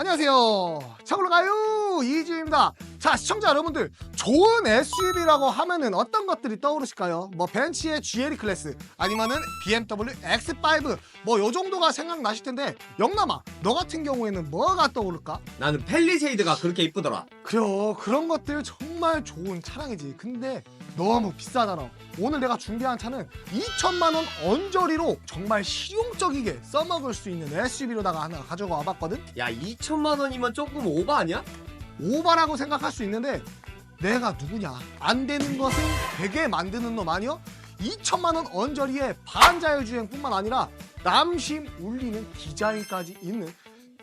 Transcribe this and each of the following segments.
안녕하세요. 차고로 가요 이지입니다. 자 시청자 여러분들 좋은 SUV라고 하면은 어떤 것들이 떠오르실까요? 뭐 벤츠의 GLE 클래스 아니면은 BMW X5 뭐 요 정도가 생각나실 텐데 영남아 너 같은 경우에는 뭐가 떠오를까? 나는 펠리세이드가 그렇게 이쁘더라. 그래요 그런 것들 정말 좋은 차량이지 근데 너무 비싸잖아 오늘 내가 준비한 차는 2천만 원 언저리로 정말 실용적이게 써먹을 수 있는 SUV로다가 하나 가져가 봤거든 야 2천만 원이면 조금 오버 아니야? 오바라고 생각할 수 있는데 내가 누구냐 안 되는 것을 되게 만드는 놈 아니여? 2천만 원 언저리에 반자율주행뿐만 아니라 남심 울리는 디자인까지 있는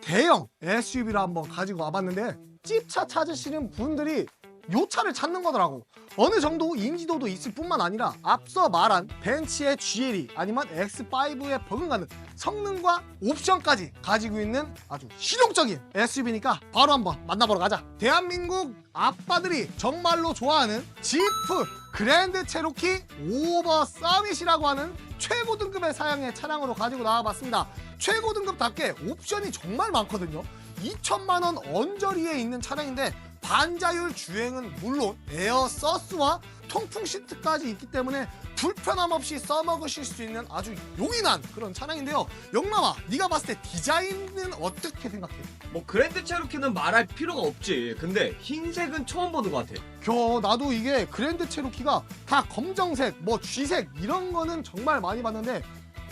대형 SUV를 한번 가지고 와봤는데 찝차 찾으시는 분들이 요 차를 찾는 거더라고. 어느 정도 인지도도 있을 뿐만 아니라 앞서 말한 벤츠의 GLE 아니면 X5에 버금가는 성능과 옵션까지 가지고 있는 아주 실용적인 SUV니까 바로 한번 만나보러 가자. 대한민국 아빠들이 정말로 좋아하는 지프 그랜드 체로키 오버 서밋이라고 하는 최고 등급의 사양의 차량으로 가지고 나와봤습니다. 최고 등급답게 옵션이 정말 많거든요. 2천만 원 언저리에 있는 차량인데 반자율 주행은 물론 에어 서스와 통풍 시트까지 있기 때문에 불편함 없이 써먹으실 수 있는 아주 용인한 그런 차량인데요. 영남아, 네가 봤을 때 디자인은 어떻게 생각해? 뭐 그랜드 체로키는 말할 필요가 없지. 근데 흰색은 처음 보는 것 같아. 겨 나도 이게 그랜드 체로키가 다 검정색, 뭐 쥐색 이런 거는 정말 많이 봤는데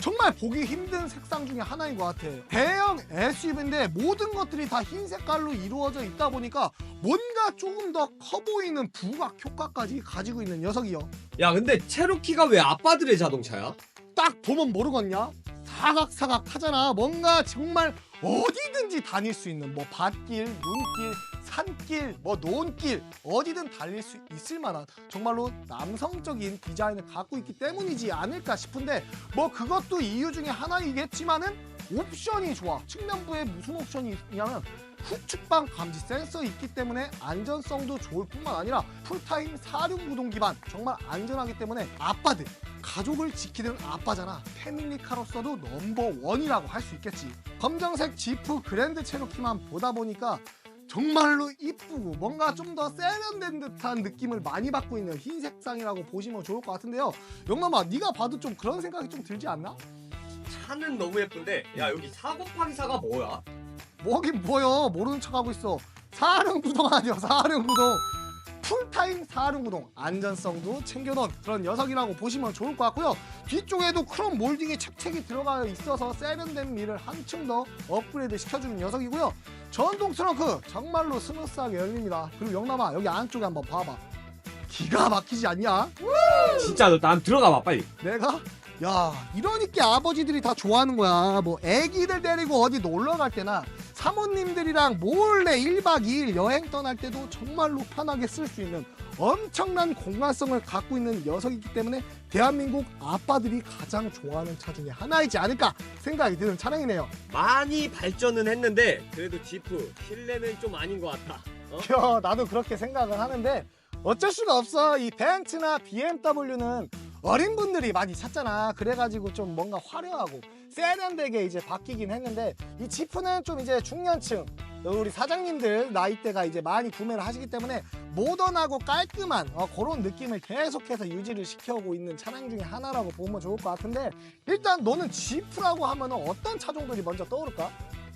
정말 보기 힘든 색상 중에 하나인 것 같아. 대형 SUV인데 모든 것들이 다 흰 색깔로 이루어져 있다 보니까 뭔가 조금 더 커 보이는 부각 효과까지 가지고 있는 녀석이요. 야 근데 체로키가 왜 아빠들의 자동차야? 딱 보면 모르겠냐? 사각사각 하잖아. 뭔가 정말 어디든지 다닐 수 있는 뭐 밭길, 눈길, 산길, 뭐 논길 어디든 달릴 수 있을 만한 정말로 남성적인 디자인을 갖고 있기 때문이지 않을까 싶은데 뭐 그것도 이유 중에 하나이겠지만은 옵션이 좋아. 측면부에 무슨 옵션이 있냐면 후측방 감지 센서 있기 때문에 안전성도 좋을 뿐만 아니라 풀타임 사륜 구동 기반 정말 안전하기 때문에 아빠들 가족을 지키는 아빠잖아 패밀리카로서도 넘버원이라고 할 수 있겠지 검정색 지프 그랜드 체로키만 보다 보니까 정말로 이쁘고 뭔가 좀 더 세련된 듯한 느낌을 많이 받고 있는 흰 색상이라고 보시면 좋을 것 같은데요 영남아 네가 봐도 좀 그런 생각이 좀 들지 않나? 차는 너무 예쁜데 야 여기 4 곱하기 4가 뭐야? 뭐긴 뭐여 모르는 척하고 있어 사륜구동 아니야 사륜구동 풀타임 사륜구동 안전성도 챙겨놓은 그런 녀석이라고 보시면 좋을 것 같고요 뒤쪽에도 크롬 몰딩이 착착이 들어가 있어서 세련된 미를 한층 더 업그레이드 시켜주는 녀석이고요 전동 트렁크 정말로 스무스하게 열립니다 그리고 영남아 여기 안쪽에 한번 봐봐 기가 막히지 않냐? 진짜 너난 들어가 봐 빨리. 내가? 야 이러니까 아버지들이 다 좋아하는 거야 뭐 애기들 데리고 어디 놀러 갈 때나 사모님들이랑 몰래 1박 2일 여행 떠날 때도 정말로 편하게 쓸 수 있는 엄청난 공간성을 갖고 있는 녀석이기 때문에 대한민국 아빠들이 가장 좋아하는 차 중에 하나이지 않을까 생각이 드는 차량이네요 많이 발전은 했는데 그래도 지프 실내는 좀 아닌 것 같다. 어? 야, 나도 그렇게 생각을 하는데 어쩔 수가 없어. 이 벤츠나 BMW는 어린 분들이 많이 찾잖아. 그래가지고 좀 뭔가 화려하고 세련되게 이제 바뀌긴 했는데 이 지프는 좀 이제 중년층 우리 사장님들 나이대가 이제 많이 구매를 하시기 때문에 모던하고 깔끔한 어, 그런 느낌을 계속해서 유지를 시켜오고 있는 차량 중에 하나라고 보면 좋을 것 같은데 일단 너는 지프라고 하면 어떤 차종들이 먼저 떠오를까?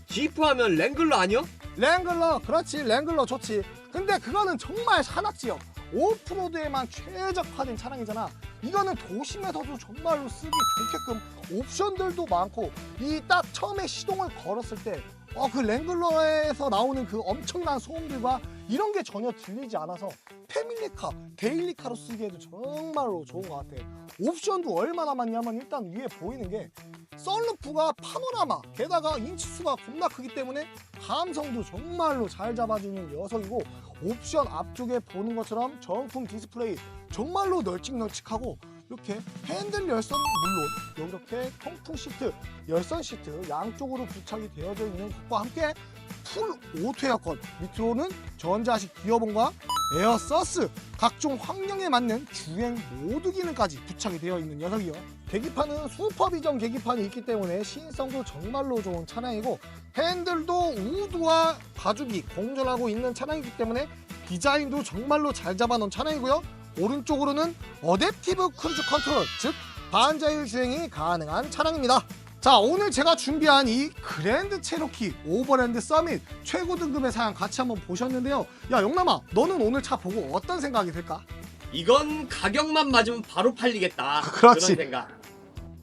지프 하면 랭글러 아니야? 랭글러 그렇지 랭글러 좋지 근데 그거는 정말 산악지역 오프로드에만 최적화된 차량이잖아 이거는 도심에서도 정말로 쓰기 좋게끔 옵션들도 많고 이 딱 처음에 시동을 걸었을 때 어, 그 랭글러에서 나오는 그 엄청난 소음들과 이런 게 전혀 들리지 않아서 패밀리카, 데일리카로 쓰기에도 정말로 좋은 것 같아. 옵션도 얼마나 많냐면 일단 위에 보이는 게 썬루프가 파노라마, 게다가 인치수가 겁나 크기 때문에 감성도 정말로 잘 잡아주는 녀석이고 옵션 앞쪽에 보는 것처럼 정품 디스플레이 정말로 널찍널찍하고 이렇게 핸들 열선 물론 이렇게 통풍 시트, 열선 시트 양쪽으로 부착이 되어져 있는 것과 함께 풀 오토 에어컨 밑으로는 전자식 기어봉과 에어서스, 각종 환경에 맞는 주행 모드 기능까지 부착이 되어 있는 녀석이요. 계기판은 슈퍼비전 계기판이 있기 때문에 신성도 정말로 좋은 차량이고 핸들도 우드와 가죽이 공존하고 있는 차량이기 때문에 디자인도 정말로 잘 잡아놓은 차량이고요. 오른쪽으로는 어댑티브 크루즈 컨트롤, 즉 반자율 주행이 가능한 차량입니다. 자 오늘 제가 준비한 이 그랜드 체로키 오버랜드 서밋 최고 등급의 사양 같이 한번 보셨는데요. 야 영남아 너는 오늘 차 보고 어떤 생각이 들까? 이건 가격만 맞으면 바로 팔리겠다. 그렇지. 그런 생각.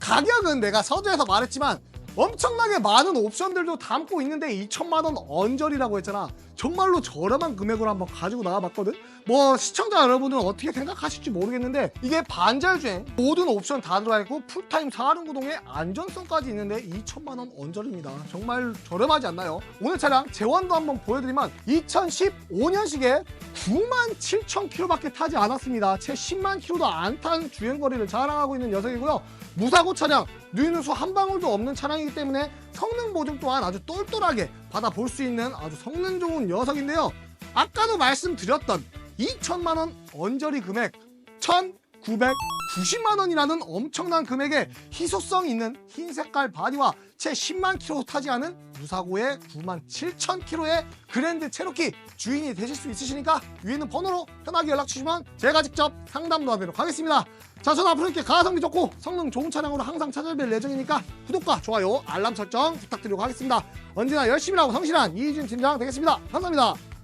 가격은 내가 서두에서 말했지만 엄청나게 많은 옵션들도 담고 있는데 2천만 원 언저리라고 했잖아. 정말로 저렴한 금액으로 한번 가지고 나와봤거든. 뭐 시청자 여러분들은 어떻게 생각하실지 모르겠는데 이게 반절주행 모든 옵션 다 들어가 있고 풀타임 사하른 구동의 안전성까지 있는데 2천만 원 언저리입니다. 정말 저렴하지 않나요? 오늘 차량 재원도 한번 보여드리면 2015년식에 9만 7천 킬로밖에 타지 않았습니다. 채 10만 킬로도 안 탄 주행 거리를 자랑하고 있는 녀석이고요. 무사고 차량, 누유누수 한 방울도 없는 차량이기 때문에 성능 보증 또한 아주 똘똘하게 받아볼 수 있는 아주 성능 좋은 녀석인데요. 아까도 말씀드렸던 2천만 원 언저리 금액 1,990만 원이라는 엄청난 금액의 희소성 있는 흰 색깔 바디와 채 10만 킬로 타지 않은 무사고의 9만 7천 킬로의 그랜드 체로키 주인이 되실 수 있으시니까 위에 있는 번호로 편하게 연락 주시면 제가 직접 상담 도와드리도록 하겠습니다. 자, 저는 앞으로 이렇게 가성비 좋고 성능 좋은 차량으로 항상 찾아뵐 예정이니까 구독과 좋아요, 알람 설정 부탁드리도록 하겠습니다. 언제나 열심히 하고 성실한 이희준 팀장 되겠습니다. 감사합니다.